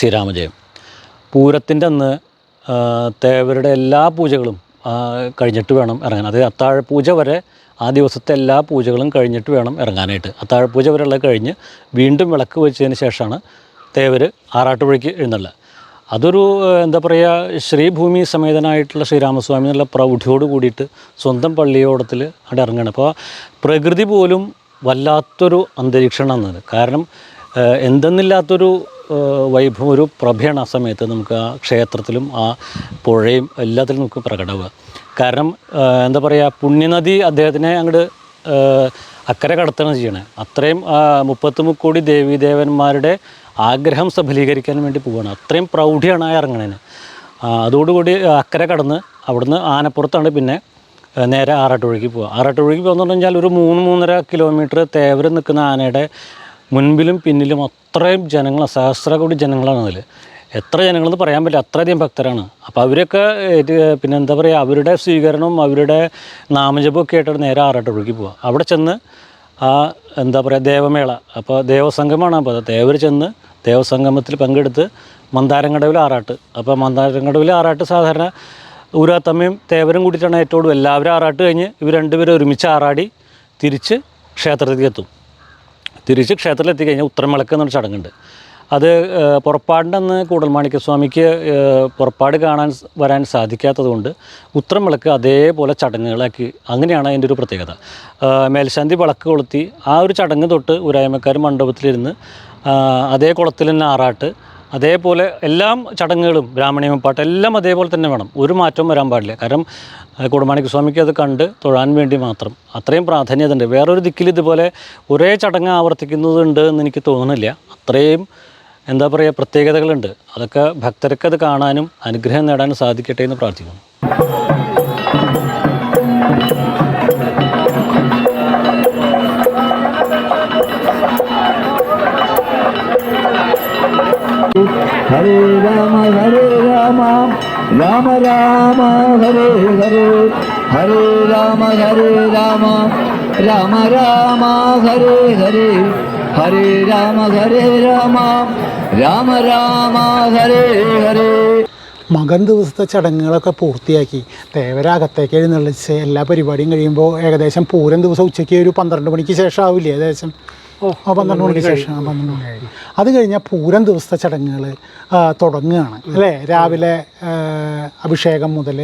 ശ്രീരാമജയം. പൂരത്തിന്റെ അന്ന് തേവരുടെ എല്ലാ പൂജകളും കഴിഞ്ഞിട്ട് വേണം ഇറങ്ങാൻ. അതായത് അത്താഴപൂജ വരെ ആ ദിവസത്തെ എല്ലാ പൂജകളും കഴിഞ്ഞിട്ട് വേണം ഇറങ്ങാനായിട്ട്. അത്താഴപൂജ വരെയുള്ളത് കഴിഞ്ഞ് വീണ്ടും വിളക്ക് വെച്ചതിന് ശേഷമാണ് തേവർ ആറാട്ടുപുഴയ്ക്ക് എഴുന്നള്ളത് അതൊരു എന്താ പറയുക ശ്രീഭൂമി സമേതനായിട്ടുള്ള ശ്രീരാമസ്വാമി എന്നുള്ള പ്രൗഢിയോട് കൂടിയിട്ട് സ്വന്തം പള്ളിയോടത്തിൽ അവിടെ ഇറങ്ങുകയാണ് അപ്പോൾ പ്രകൃതി പോലും വല്ലാത്തൊരു അന്തരീക്ഷമാണ് കാരണം എന്തെന്നില്ലാത്തൊരു വൈഭവം ഒരു പ്രഭയാണ് ആ സമയത്ത് നമുക്ക് ആ ക്ഷേത്രത്തിലും ആ പുഴയും എല്ലാത്തിലും നമുക്ക് പ്രകടമാവുക കാരണം എന്താ പറയുക പുണ്യനദി അദ്ദേഹത്തിനെ അങ്ങോട്ട് അക്കരെ കടത്തണം ചെയ്യണേ. അത്രയും ആ, മുപ്പത്തി മുക്കോടി ദേവീദേവന്മാരുടെ ആഗ്രഹം സഫലീകരിക്കാൻ വേണ്ടി പോവുകയാണ് അത്രയും പ്രൗഢിയാണ് ആ ഇറങ്ങണേന്. അതോടുകൂടി അക്കരെ കടന്ന് അവിടുന്ന് ആനപ്പുറത്താണ് പിന്നെ നേരെ ആറാട്ടുപുഴയ്ക്ക് പോവുക. ആറാട്ടുപുഴയ്ക്ക് പോകുന്ന പറഞ്ഞാൽ ഒരു മൂന്ന് മൂന്നര കിലോമീറ്റർ തേവരം നിൽക്കുന്ന ആനയുടെ മുൻപിലും പിന്നിലും അത്രയും ജനങ്ങൾ സഹസ്ര കോടി ജനങ്ങളാണ് അതിൽ എത്ര ജനങ്ങളെന്ന് പറയാൻ പറ്റില്ല അത്രയധികം ഭക്തരാണ്. അപ്പോൾ അവരൊക്കെ പിന്നെ എന്താ പറയുക അവരുടെ സ്വീകരണവും അവരുടെ നാമജപമൊക്കെ ആയിട്ടാണ് നേരെ ആറാട്ടുപുഴയ്ക്ക് പോവുക അവിടെ ചെന്ന് ആ എന്താ പറയുക ദേവമേള. അപ്പോൾ ദേവസംഗമാണ് അപ്പോൾ ദേവർ ചെന്ന് ദേവസംഗമത്തിൽ പങ്കെടുത്ത് മന്ദാരങ്കടവിൽ ആറാട്ട്. അപ്പോൾ മന്ദാരങ്കടവിൽ ആറാട്ട് സാധാരണ ഊരാത്തമ്മയും തേവരും കൂടിയിട്ടാണ് ഏറ്റവും എല്ലാവരും ആറാട്ട് കഴിഞ്ഞ് ഇവർ രണ്ടുപേരും ഒരുമിച്ച് ആറാടി തിരിച്ച് ക്ഷേത്രത്തിലേക്ക് എത്തും. തിരിച്ച് ക്ഷേത്രത്തിൽ എത്തിക്കഴിഞ്ഞാൽ ഉത്തരമിളക്ക് എന്നൊരു ചടങ്ങുണ്ട്. അത് ഏഹ്, പുറപ്പാടിന്റെ അന്ന് കൂടൽമാണിക്യസ്വാമിക്ക് പുറപ്പാട് കാണാൻ വരാൻ സാധിക്കാത്തതുകൊണ്ട് ഉത്തരമിളക്ക് അതേപോലെ ചടങ്ങുകളാക്കി. അങ്ങനെയാണ് അതിന്റെ ഒരു പ്രത്യേകത. മേൽശാന്തി വിളക്ക് കൊളുത്തി ആ ഒരു ചടങ്ങ് തൊട്ട് ഉരായ്മക്കാർ മണ്ഡപത്തിലിരുന്ന് അതേ കുളത്തിൽ തന്നെ ആറാട്ട് അതേപോലെ എല്ലാം ചടങ്ങുകളും ബ്രാഹ്മണിയം പാട്ട് എല്ലാം അതേപോലെ തന്നെ വേണം. ഒരു മാറ്റവും വരാൻ പാടില്ല. കാരണം കുടമാണിക്യ സ്വാമിക്ക് അത് കണ്ട് തൊഴാൻ വേണ്ടി മാത്രം. അത്രയും പ്രാധാന്യത ഉണ്ട് വേറൊരു ദിക്കിൽ ഇതുപോലെ ഒരേ ചടങ്ങ് ആവർത്തിക്കുന്നതുണ്ട് എന്ന് എനിക്ക് തോന്നുന്നില്ല അത്രയും എന്താ പറയുക പ്രത്യേകതകളുണ്ട്. അതൊക്കെ ഭക്തർക്ക് അത് കാണാനും അനുഗ്രഹം നേടാനും സാധിക്കട്ടെ എന്ന് പ്രാർത്ഥിക്കുന്നു. ഹരേ രാമ ഹരേ രാമ രാമ ഹരേ ഹരേ ഹരേ രാമ ഹരേ രാമ രാമ രാമ ഹരേ ഹരേ ഹരേ രാമ ഹരേ രാമ രാമ രാമ ഹരേ ഹരേ. മകൻ ദിവസത്തെ ചടങ്ങുകളൊക്കെ പൂർത്തിയാക്കി തേവരകത്തേക്ക് എഴുന്നള്ളിച്ച് എല്ലാ പരിപാടിയും കഴിയുമ്പോൾ ഏകദേശം പൂരം ദിവസം ഉച്ചയ്ക്ക് ഒരു പന്ത്രണ്ട് മണിക്ക് ശേഷം ആവില്ലേ ഏകദേശം? ആ പന്ത്രണ്ട് മണിക്ക് ശേഷം. ആ പന്ത്രണ്ട് മണി അത് കഴിഞ്ഞാൽ പൂരം ദിവസത്തെ ചടങ്ങുകൾ തുടങ്ങുകയാണ്. അല്ലേ? രാവിലെ അഭിഷേകം മുതൽ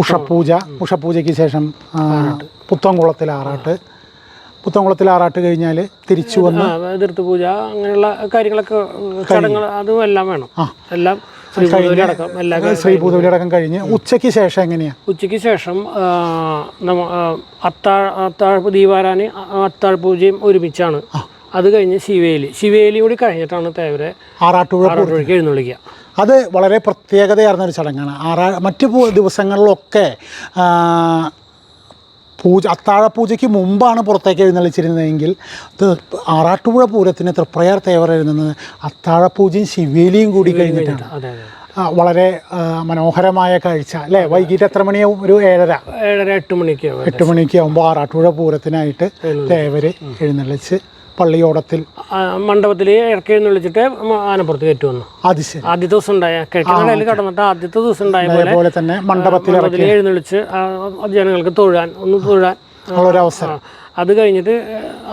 ഉഷപൂജ. ഉഷപൂജയ്ക്ക് ശേഷം പുത്തംകുളത്തിൽ പുത്തൻകുളത്തിൽ ആറാട്ട്. പുത്തൻകുളത്തിൽ ആറാട്ട് കഴിഞ്ഞാൽ തിരിച്ചു വന്ന് പൂജ അങ്ങനെയുള്ള കാര്യങ്ങളൊക്കെ ചടങ്ങുകൾ അതും എല്ലാം വേണം. എല്ലാം ശ്രീഭൂതബലി അടക്കം കഴിഞ്ഞ് ഉച്ചയ്ക്ക് ശേഷം എങ്ങനെയാണ് ഉച്ചയ്ക്ക് ശേഷം അത്താഴ അത്താഴ ദീപാരാന് അത്താഴ പൂജയും ഒരുമിച്ചാണ്. അത് കഴിഞ്ഞ് ശിവേലി. ശിവേലി കൂടി കഴിഞ്ഞിട്ടാണ് തേവരെ ആറാട്ടുപുഴ ആറാട്ടുപുഴയ്ക്ക് എഴുന്നള്ളിക്കുക. അത് വളരെ പ്രത്യേകതയാർന്ന ഒരു ചടങ്ങാണ്. ആറാ മറ്റു ദിവസങ്ങളിലൊക്കെ പൂജ അത്താഴ പൂജയ്ക്ക് മുമ്പാണ് പുറത്തേക്ക് എഴുന്നള്ളിച്ചിരുന്നതെങ്കിൽ ആറാട്ടുപുഴ പൂരത്തിന് തൃപ്രയാർ തേവർ എഴുതുന്നത് അത്താഴ പൂജയും ശിവേലിയും കൂടി കഴിഞ്ഞിട്ടാണ് വളരെ മനോഹരമായ കാഴ്ച അല്ലേ? വൈകിട്ട് എത്ര മണിയാവും? ഒരു ഏഴര. ഏഴര എട്ട് മണിക്ക് എട്ട് മണിക്ക് ആകുമ്പോൾ ആറാട്ടുപുഴ പൂരത്തിനായിട്ട് തേവര് എഴുന്നള്ളിച്ച് പള്ളിയോടത്തിൽ. മണ്ഡപത്തിൽ ഇറക്കി എഴുന്നള്ളിച്ചിട്ട് ആനപ്പുറത്ത് കയറ്റി വന്നു. അത് ശരി. ആദ്യത്തെ ദിവസം ഉണ്ടായ കിഴക്കനടയിൽ കടന്നിട്ട് ആദ്യത്തെ ദിവസം ഉണ്ടായ പോലെ തന്നെ മണ്ഡപത്തിൽ എഴുന്നള്ളിച്ച് ജനങ്ങൾക്ക് തൊഴാൻ ഒന്ന് തൊഴാൻ ഒരു അവസരം. അത് കഴിഞ്ഞിട്ട്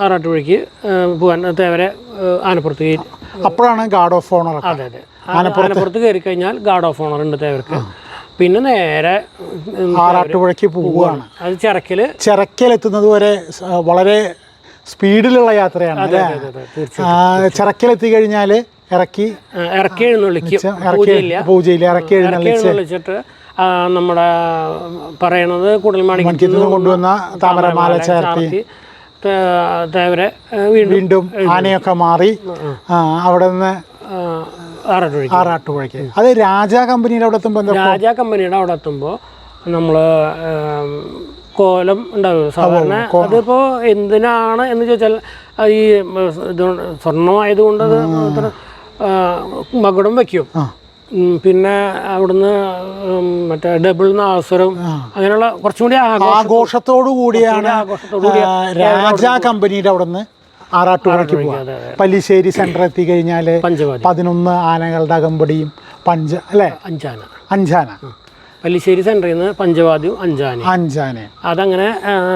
ആറാട്ടുപുഴയ്ക്ക് പോകാൻ തേവരെ ആനപ്പുറത്ത് കയറി അപ്പോഴാണ് ഗാർഡ് ഓഫ് ഓണർ അതെ അതെ. ആനപ്പുറത്ത്. കയറി കഴിഞ്ഞാൽ ഗാർഡ് ഓഫ് ഓണർ ഉണ്ട് തേവർക്ക്. പിന്നെ നേരെ ആറാട്ടുപുഴയ്ക്ക് പോവുകയാണ്. അത് ചിറക്കൽ ചിറക്കൽ എത്തുന്നത് വരെ വളരെ സ്പീഡിലുള്ള യാത്രയാണ് ചിറക്കിലെത്തി കഴിഞ്ഞാൽ കഴിഞ്ഞാൽ ഇറക്കി ഇറക്കി എഴുന്നള്ളിക്കും. ഇറക്കി പൂജയില്ല. ഇറക്കി ഇറക്കി എഴുന്നള്ളിച്ച് എഴുന്നള്ളിച്ചിട്ട് നമ്മുടെ പറയണത് കൂടുതൽ കൊണ്ടുവന്ന താമരമാല ചേർത്തി തേവരെ വീണ്ടും ആനയൊക്കെ മാറി അവിടെ നിന്ന് ആറാട്ടുപുഴയ്ക്ക്. ആറാട്ടുപുഴയ്ക്ക്. അത് രാജാ കമ്പനിയുടെ അവിടെ എത്തുമ്പോൾ രാജാ കമ്പനിയുടെ അവിടെ എത്തുമ്പോൾ നമ്മൾ കോലം ഉണ്ടാവും സാധാരണ അതിപ്പോ എന്തിനാണ് എന്ന് ചോദിച്ചാൽ ഈ സ്വർണമായതുകൊണ്ട് അത് മകുടം വയ്ക്കും. പിന്നെ അവിടുന്ന് മറ്റേ ഡബിൾ നാസുരം അങ്ങനെയുള്ള കുറച്ചും കൂടി ആഘോഷം ആഘോഷത്തോടു കൂടിയാണ് രാജാ കമ്പനിയുടെ അവിടുന്ന് ആറാട്ട് ആറാട്ടുപുഴയ്ക്ക് പോവാം. പല്ലിശ്ശേരി സെന്റർ എത്തിക്കഴിഞ്ഞാൽ കഴിഞ്ഞാൽ പതിനൊന്ന് ആനകളുടെ അകമ്പടിയും പഞ്ച അല്ലേ? അഞ്ചാന. അഞ്ചാന. പല്ലിശ്ശേരി സെന്ററിൽ നിന്ന് പഞ്ചവാദ്യം അഞ്ചാന്. അഞ്ചാന. അതങ്ങനെ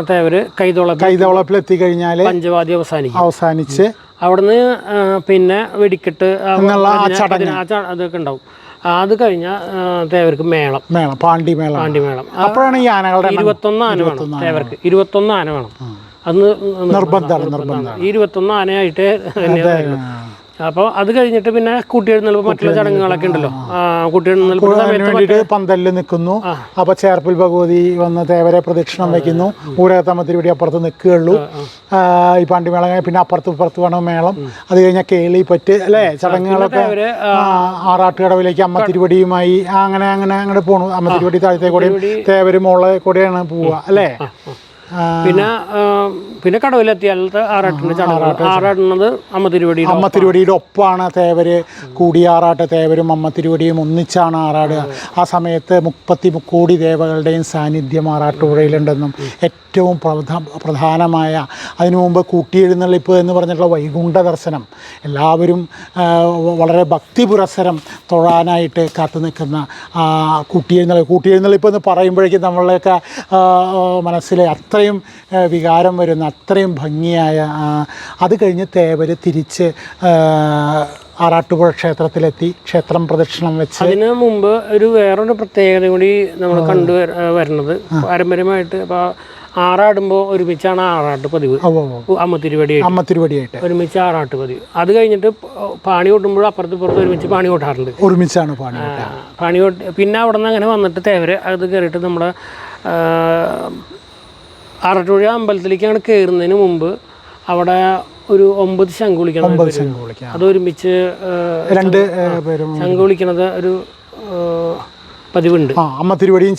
തേവര് കൈതോളപ്പ് എത്തി എത്തിക്കഴിഞ്ഞാൽ പഞ്ചവാദ്യം അവസാനിക്കും. അവസാനിച്ച് അവിടുന്ന് പിന്നെ വെടിക്കെട്ട് അതൊക്കെ ഉണ്ടാവും. അത് കഴിഞ്ഞ തേവർക്ക് മേളം. മേളം പാണ്ടി മേളം പാണ്ടി മേളം അപ്പോഴാണ് ഈ ആനകളുടെ ഇരുപത്തൊന്ന് ആന വേണം തേവർക്ക്. ഇരുപത്തൊന്ന് ആന വേണം. അന്ന് നിർബന്ധമാണ്, നിർബന്ധമാണ്. ഇരുപത്തൊന്ന് ആനയായിട്ട് അപ്പോൾ അത് കഴിഞ്ഞിട്ട് പിന്നെ കൂട്ടിയെഴുന്നേൽപ്പ് മറ്റുള്ള ചടങ്ങുകളൊക്കെ ഉണ്ടല്ലോ. കൂട്ടിയെഴുന്നേൽപ്പ് പന്തലിൽ നിൽക്കുന്നു. അപ്പൊ ചേർപ്പിൽ ഭഗവതി വന്ന് തേവരെ പ്രദക്ഷിണം വയ്ക്കുന്നു. ഊരകത്തമ്മത്തിരി അപ്പുറത്ത് നിൽക്കുകയുള്ളൂ. ഈ പാണ്ടിമേളം പിന്നെ അപ്പുറത്ത് ഇപ്പുറത്ത് വേണം മേളം. അത് കഴിഞ്ഞാൽ കേളി പറ്റ് അല്ലേ? ചടങ്ങുകളൊക്കെ ആറാട്ടുകടവിലേക്ക് അമ്മ തിരുവടിയുമായി അങ്ങനെ അങ്ങനെ അങ്ങോട്ട് പോണു. അമ്മ തിരുവടി താഴത്തെ കൂടെയും തേവര് മോളെ കൂടെയാണ് പോവുക. അല്ലേ? പിന്നെ പിന്നെ കടവിലെത്തിയാലത്തെ ആറാട്ടിന് ചടങ്ങ്. ആറാടുന്നത് അമ്മ തിരുവടി അമ്മ തിരുവടിയുടെ ഒപ്പമാണ് തേവര് കൂടിയാറാട്ട് തേവരും അമ്മ തിരുവടിയും ഒന്നിച്ചാണ് ആറാടുക. ആ. സമയത്ത് മുപ്പത്തി കോടി ദേവകളുടെയും സാന്നിധ്യം ആറാട്ടുപുഴയിലുണ്ടെന്നും ഏറ്റവും പ്രധാ പ്രധാനമായ അതിനു മുമ്പ് കൂട്ടിയെഴുന്നള്ളിപ്പ് എന്ന് പറഞ്ഞിട്ടുള്ള വൈകുണ്ഠ ദർശനം. എല്ലാവരും വളരെ ഭക്തി പുരസരം തൊഴാനായിട്ട് കാത്തു നിൽക്കുന്ന കൂട്ടിയെഴുന്നള്ളി കൂട്ടിയെഴുന്നള്ളിപ്പ് എന്ന് പറയുമ്പോഴേക്കും നമ്മളെയൊക്കെ മനസ്സിലെ മനസ്സിൽ അത്രയും വികാരം വരുന്ന അത്രയും ഭംഗിയായ അത് കഴിഞ്ഞ് തേവർ തിരിച്ച് ആറാട്ടുപുഴ ക്ഷേത്രത്തിലെത്തി ക്ഷേത്രം പ്രദക്ഷിണം വെച്ച്. അതിന് മുമ്പ് ഒരു വേറൊരു പ്രത്യേകത കൂടി നമ്മൾ കണ്ടു വര- വരുന്നത്. പാരമ്പര്യമായിട്ട് അപ്പോൾ ആറാടുമ്പോൾ ഒരുമിച്ചാണ് ആറാട്ട് പതിവ്. അമ്മ തിരുവടി അമ്മ തിരുവടിയായിട്ട് ഒരുമിച്ച് ആറാട്ട് പതിവ്. അത് കഴിഞ്ഞിട്ട് പാണി കൂട്ടുമ്പോൾ അപ്പുറത്ത് ഇപ്പുറത്ത് ഒരുമിച്ച് പാണി കൊട്ടാറുണ്ട്. ഒരുമിച്ചാണ് പാണി പാണി കൊട്ടി പിന്നെ അവിടെ നിന്ന് അങ്ങനെ വന്നിട്ട് തേവര് അത് കയറിയിട്ട് നമ്മുടെ ആറാട്ടുപുഴ അമ്പലത്തിലേക്കാണ് കയറുന്നതിന് മുമ്പ് അവിടെ ഒരു ഒമ്പത് ശംഖു വിളിക്കണം ഒമ്പത് ശംഖ് വിളിക്കാം. അത് ഒരുമിച്ച് രണ്ട് പേരും ശംഖ് വിളിക്കണത് ഒരു പതിവുണ്ട്. അമ്മ തിരുവടിയും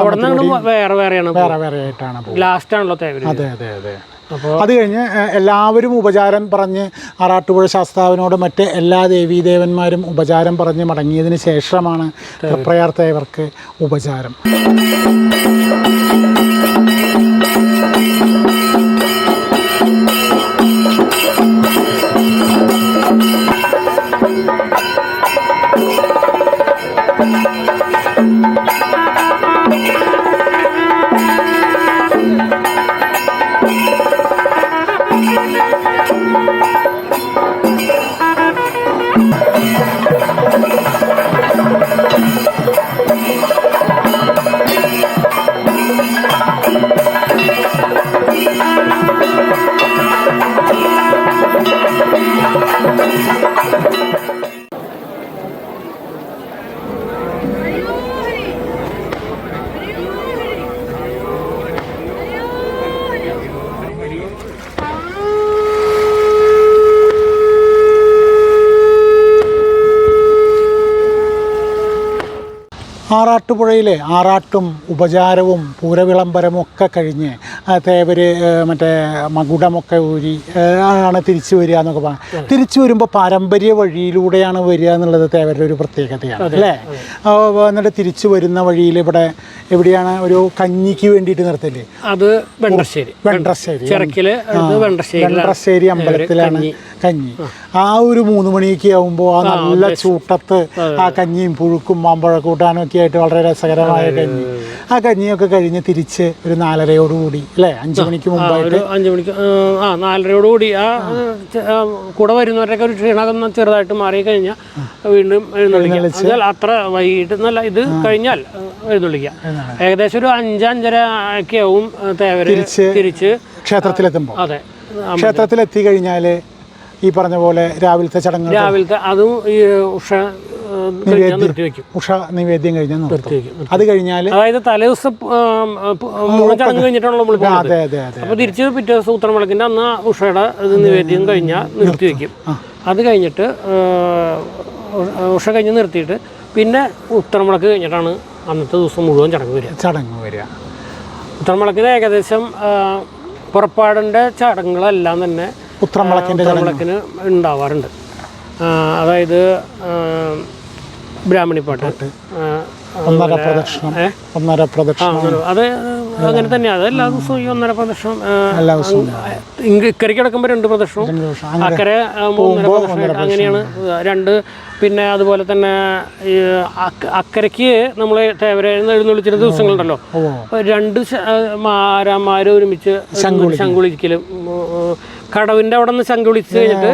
അവിടെ നിന്ന് വേറെ വേറെയാണ് വേറെ വേറെ ആയിട്ടാണ് ലാസ്റ്റ് ആണല്ലോ തേവര്. അതെ അതെ അതെ. അത് കഴിഞ്ഞ് എല്ലാവരും ഉപചാരം പറഞ്ഞ് ആറാട്ടുപുഴ ശാസ്താവിനോട് മറ്റ് എല്ലാ ദേവീദേവന്മാരും ഉപചാരം പറഞ്ഞ് മടങ്ങിയതിന് ശേഷമാണ് പ്രയാർത്തേവർക്ക് ഉപചാരം. ആറാട്ടുപുഴയിലെ ആറാട്ടും ഉപചാരവും പൂരവിളംബരവും ഒക്കെ കഴിഞ്ഞ് തേവര് ഏ, മറ്റേ മകുടമൊക്കെ ഊരി ആണ് തിരിച്ചു വരിക എന്നൊക്കെ പറഞ്ഞു തിരിച്ചു വരുമ്പോൾ പാരമ്പര്യ വഴിയിലൂടെയാണ് വരിക എന്നുള്ളത് തേവരുടെ ഒരു പ്രത്യേകതയാണ് അല്ലേ? എന്നിട്ട് തിരിച്ചു വരുന്ന വഴിയിൽ ഇവിടെ എവിടെയാണ്? ഒരു കഞ്ഞിക്ക് വേണ്ടിയിട്ട് നിർത്തൽ. അത് വെണ്ടശ്ശേരി. വെണ്ടശ്ശേരി. ചിറക്കിൽ വെണ്ടശ്ശേരി അമ്പലത്തിലാണ് കഞ്ഞി. ആ. ഒരു മൂന്ന് മണിയൊക്കെ ആവുമ്പോൾ ആ നല്ല ചൂട്ടത്ത് ആ. കഞ്ഞിയും പുഴുക്കും മാമ്പഴക്കൂട്ടാനും ഒക്കെ ആയിട്ട് വളരെ രസകരമായ കഞ്ഞി. ആ. കഞ്ഞിയൊക്കെ കഴിഞ്ഞ് തിരിച്ച് ഒരു നാലരയോടുകൂടി അല്ലേ? അഞ്ചു മണിക്ക് മുമ്പായിട്ട്. അഞ്ചു മണിക്ക് ആ, നാലരയോടുകൂടി നാലരയോട് കൂടി ആ കൂടെ വരുന്നവരൊക്കെ ഒരു ക്ഷീണകം ചെറുതായിട്ട് മാറി കഴിഞ്ഞാൽ വീണ്ടും എഴുന്നള്ളിക്കാം അത്ര വൈകിട്ട് നല്ല ഇത് കഴിഞ്ഞാൽ ആ, എഴുന്നള്ളിക്കാം ഏകദേശം ഒരു അഞ്ചഞ്ചര ഒക്കെ ആവും തേവര് തിരിച്ച് ക്ഷേത്രത്തിലെത്തുമ്പോൾ അതെ. ക്ഷേത്രത്തിലെത്തി കഴിഞ്ഞാൽ ഈ പറഞ്ഞ പോലെ രാവിലത്തെ ചടങ്ങ് രാവിലത്തെ അതും ഈ ഉഷ ഉഷ നിവേദ്യം കഴിഞ്ഞാൽ അത് കഴിഞ്ഞാൽ അതായത് തലേദിവസം ദിവസം ചടങ്ങ് കഴിഞ്ഞിട്ടാണല്ലോ അതെ അതെ അതെ അപ്പോൾ തിരിച്ച് പിറ്റേ ദിവസം ഉത്തരമുളക്കിന്റെ അന്ന് ഉഷയുടെ നിവേദ്യം കഴിഞ്ഞാൽ നിർത്തി. വെക്കും. അത് കഴിഞ്ഞിട്ട് ഉഷ കഴിഞ്ഞ് നിർത്തിയിട്ട് പിന്നെ ഉത്തരമുളക്ക് കഴിഞ്ഞിട്ടാണ് അന്നത്തെ ദിവസം മുഴുവൻ ചടങ്ങ് വരിക. ചടങ്ങ് വരിക. ഉത്തരമുളക്കിന് ഏകദേശം പുറപ്പാടിന്റെ ചടങ്ങുകളെല്ലാം തന്നെ ഉത്രമ്പളക്കിന്റെ ഉത്തരമുളക്കിന് ഉണ്ടാവാറുണ്ട്. അതായത് ബ്രാഹ്മണിപ്പാട്ട്. ഒന്നര പ്രദക്ഷിണം. ഒന്നര പ്രദക്ഷിണം. അത് അങ്ങനെ തന്നെയാണ് എല്ലാ ദിവസവും ഈ ഒന്നര പ്രദക്ഷിണം ഇക്കരയ്ക്ക് അടക്കുമ്പോൾ രണ്ട് പ്രദക്ഷിണം. അക്കരെ മൂന്നര പ്രദക്ഷിണം അങ്ങനെയാണ് രണ്ട്. പിന്നെ അതുപോലെ തന്നെ അക്കരയ്ക്ക് നമ്മൾ തേവരെ എഴുന്നള്ളിച്ചിരുന്ന ദിവസങ്ങളുണ്ടല്ലോ. രണ്ട് ശ- ഒരുമിച്ച് ശങ്കുളിക്കലും കടവിന്റെ കടവിന്റെ അവിടെ നിന്ന് ശങ്കുളിച്ച് കഴിഞ്ഞിട്ട്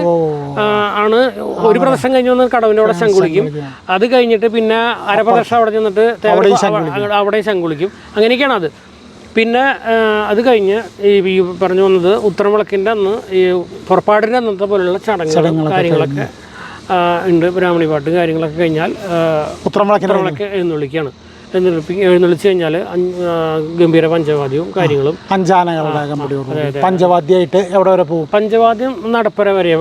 ആണ് ഒരു പ്രദർശനം കഴിഞ്ഞ് വന്ന് കടവിന്റെ അവിടെ ശങ്കുളിക്കും അത് കഴിഞ്ഞിട്ട് പിന്നെ അരപ്രദർശനം അവിടെ ചെന്നിട്ട് അവിടെയും അവ- അവിടെ ശങ്കുളിക്കും അങ്ങനെയൊക്കെയാണ് അത്. പിന്നെ അത് കഴിഞ്ഞ് ഈ പറഞ്ഞു വന്നത് ഉത്തരവിളക്കിന്റെ അന്ന് ഈ പുറപ്പാടിന്റെ അന്നത്തെ പോലുള്ള ചടങ്ങുകളും കാര്യങ്ങളൊക്കെ ഉണ്ട്. ബ്രാഹ്മണി പാട്ട് കാര്യങ്ങളൊക്കെ കഴിഞ്ഞാൽ ഉത്തരവിളക്ക് എഴുന്നള്ളിക്കുകയാണ്. എഴുന്നള്ളിച്ച് കഴിഞ്ഞാൽ ഗംഭീര പഞ്ചവാദ്യവും കാര്യങ്ങളും. പഞ്ചാനകളുടെ പഞ്ചവാദ്യമായിട്ട് എവിടെ വരെ പോകും? പഞ്ചവാദ്യം നടപ്പര വരെ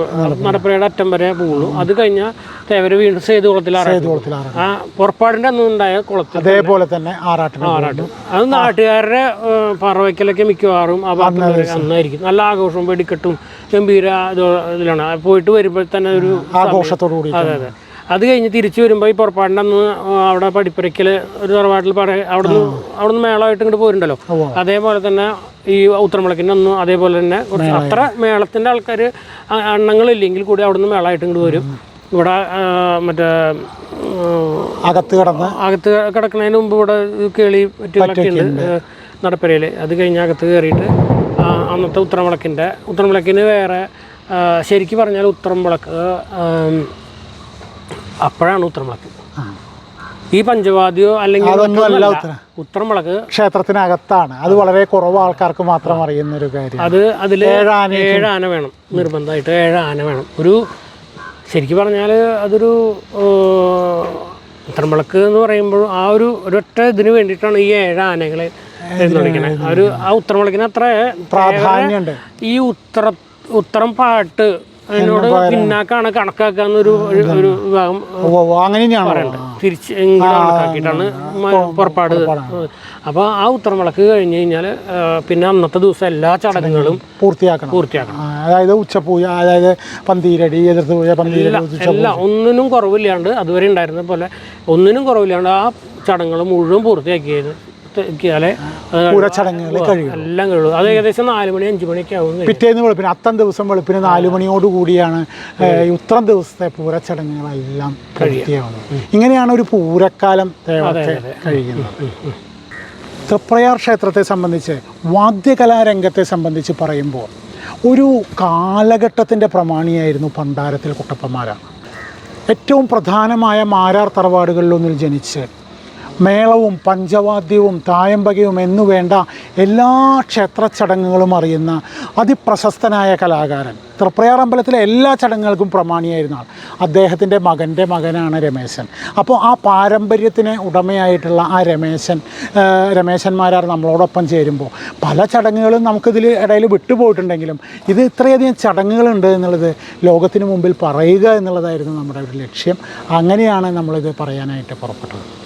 നടപ്പരയുടെ അറ്റം വരെ പോകുള്ളൂ. അത് കഴിഞ്ഞാൽ തേവര് വീണ്ടും സേതു കുളത്തിൽ ആ പുറപ്പാടിന്റെ അന്ന് ഉണ്ടായ കുളത്തിൽ അതേപോലെ തന്നെ ആറാട്ടും ആറാട്ടും. അത് നാട്ടുകാരുടെ പറവയ്ക്കലൊക്കെ മിക്കവാറും ആ ഭാഗത്ത് അന്നായിരിക്കും. നല്ല ആഘോഷവും വെടിക്കെട്ടും ഗംഭീര ഇത് ഇതിലാണ്. പോയിട്ട് വരുമ്പോൾ തന്നെ ഒരു ആഘോഷത്തോടു കൂടി അതെ അതെ. അത് കഴിഞ്ഞ് തിരിച്ചു വരുമ്പോൾ ഈ പുറപ്പാടിനന്ന് അവിടെ പടിപ്പുരയ്ക്കൽ ഒരു തറവാട്ടിൽ പറ അവിടുന്ന് അവിടുന്ന് മേളമായിട്ട് ഇങ്ങോട്ട് പോരുണ്ടല്ലോ. അതേപോലെ തന്നെ ഈ ഉത്തരമുളക്കിന്റെ അന്ന് അതേപോലെ തന്നെ കുറച്ച് അത്ര മേളത്തിന്റെ ആൾക്കാർ എണ്ണങ്ങളില്ലെങ്കിൽ കൂടി അവിടുന്ന് മേളമായിട്ട് ഇങ്ങോട്ട് വരും. ഇവിടെ മറ്റേ അകത്ത് കിടന്ന്? അകത്ത് കിടക്കുന്നതിന് മുമ്പ് ഇവിടെ കേളി പറ്റുകളൊക്കെ ഉണ്ട് നടപ്പരയിൽ അത് കഴിഞ്ഞ് അകത്ത് കയറിയിട്ട് അന്നത്തെ ഉത്തരമുളക്കിന്റെ ഉത്തരമുളക്കിന് വേറെ ശരിക്കും പറഞ്ഞാൽ ഉത്തരവിളക്ക് ആം, അപ്പോഴാണ് ഉത്തരമുളക്ക് ഈ പഞ്ചവാദ്യോ അല്ലെങ്കിൽ അതൊന്നും അല്ല ക്ഷേത്രത്തിനകത്താണ്. അത് വളരെ കുറവ് ആൾക്കാർക്ക് മാത്രം അറിയുന്ന ഒരു കാര്യം. അത് അതിൽ ഏഴാന ഏഴ് ആന വേണം നിർബന്ധമായിട്ട് ഏഴ് ആന വേണം. ഒരു ശരിക്കും പറഞ്ഞാൽ അതൊരു ഉത്തരമുളക്ക് എന്ന് പറയുമ്പോൾ ആ ഒരു ഒരൊറ്റ ഇതിന് വേണ്ടിയിട്ടാണ് ഈ ഏഴ് ആനകളെ എഴുന്നള്ളിക്കണേ ഒരു ആ ഉത്തരമുളക്കിന് അത്ര പ്രാധാന്യമുണ്ട്. ഈ ഉത്തര ഉത്തരം പാട്ട് അതിനോട് പിന്നാക്കാണ് കണക്കാക്കാന്നൊരു ഒരു- വിഭാഗം ഓ ഓ, അങ്ങനെ തന്നെയാണോ? തിരിച്ച് കണക്കാക്കിയിട്ടാണ് പുറപ്പാട് അപ്പോൾ ആ ഉത്തരം വിളക്ക് കഴിഞ്ഞ് കഴിഞ്ഞാൽ പിന്നെ അന്നത്തെ ദിവസം എല്ലാ ചടങ്ങുകളും പൂർത്തിയാക്കണം. പൂർത്തിയാക്കണം. അതായത് ഉച്ചപൂജ അതായത് പന്തീരടി എതിർത്ത് പൂജ പന്തീരടി എല്ലാം ഒന്നിനും കുറവില്ലാണ്ട് അതുവരെ ഉണ്ടായിരുന്ന പോലെ ഒന്നിനും കുറവില്ലാണ്ട് ആ ചടങ്ങുകൾ മുഴുവൻ പൂർത്തിയാക്കിയത് ാലേ പൂരച്ചടങ്ങുകൾ കഴിയും എല്ലാം കഴിയും അത് ഏകദേശം നാല് മണി അഞ്ച് മണിയൊക്കെ ആവും. പിറ്റേന്ന് വെളുപ്പിന് അത്തം ദിവസം വെളുപ്പിന് നാലു മണിയോട് കൂടിയാണ് ഇത്രം ഉത്രം ദിവസത്തെ പൂരച്ചടങ്ങുകളെല്ലാം കഴിയാവുന്നത് ഇങ്ങനെയാണ് ഒരു പൂരക്കാലം ദേവത്തെ കഴിയുന്നത്. തൃപ്രയാർ ക്ഷേത്രത്തെ സംബന്ധിച്ച് വാദ്യകലാരംഗത്തെ സംബന്ധിച്ച് പറയുമ്പോൾ ഒരു കാലഘട്ടത്തിന്റെ പ്രമാണിയായിരുന്നു പണ്ടാരത്തിൽ കുട്ടപ്പന്മാരാണ്. ഏറ്റവും പ്രധാനമായ മാരാർ തറവാടുകളിലൊന്നിൽ ജനിച്ച് മേളവും പഞ്ചവാദ്യവും തായമ്പകയും എന്നു വേണ്ട എല്ലാ ക്ഷേത്ര ചടങ്ങുകളും അറിയുന്ന അതിപ്രശസ്തനായ കലാകാരൻ. തൃപ്രയാർ അമ്പലത്തിലെ എല്ലാ ചടങ്ങുകൾക്കും പ്രമാണിയായിരുന്ന ആൾ. അദ്ദേഹത്തിന്റെ മകന്റെ മകനാണ് രമേശൻ. അപ്പോൾ ആ പാരമ്പര്യത്തിന് ഉടമയായിട്ടുള്ള ആ രമേശൻ രമേശന്മാരാർ നമ്മളോടൊപ്പം ചേരുമ്പോൾ പല ചടങ്ങുകളും നമുക്കിതിൽ ഇടയിൽ വിട്ടുപോയിട്ടുണ്ടെങ്കിലും ഇത് ഇത്രയധികം ചടങ്ങുകളുണ്ട് എന്നുള്ളത് ലോകത്തിന് മുമ്പിൽ പറയുക എന്നുള്ളതായിരുന്നു നമ്മുടെ ഒരു ലക്ഷ്യം. അങ്ങനെയാണ് നമ്മളിത് പറയാനായിട്ട് പുറപ്പെട്ടത്.